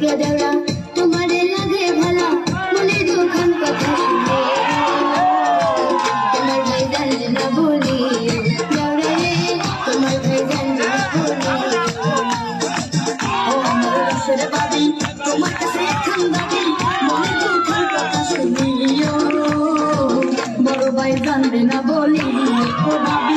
Glória রাতের বাড়ি তোমার কাছে এখন বাড়ি মনে দুঃখের কথা শুনিও। বড় ভাই কান্দে না বলি, ও ভাবি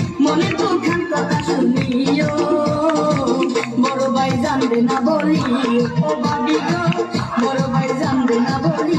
জানবে না বলি ও বাবি গো বড় ভাই জানবে না বলি।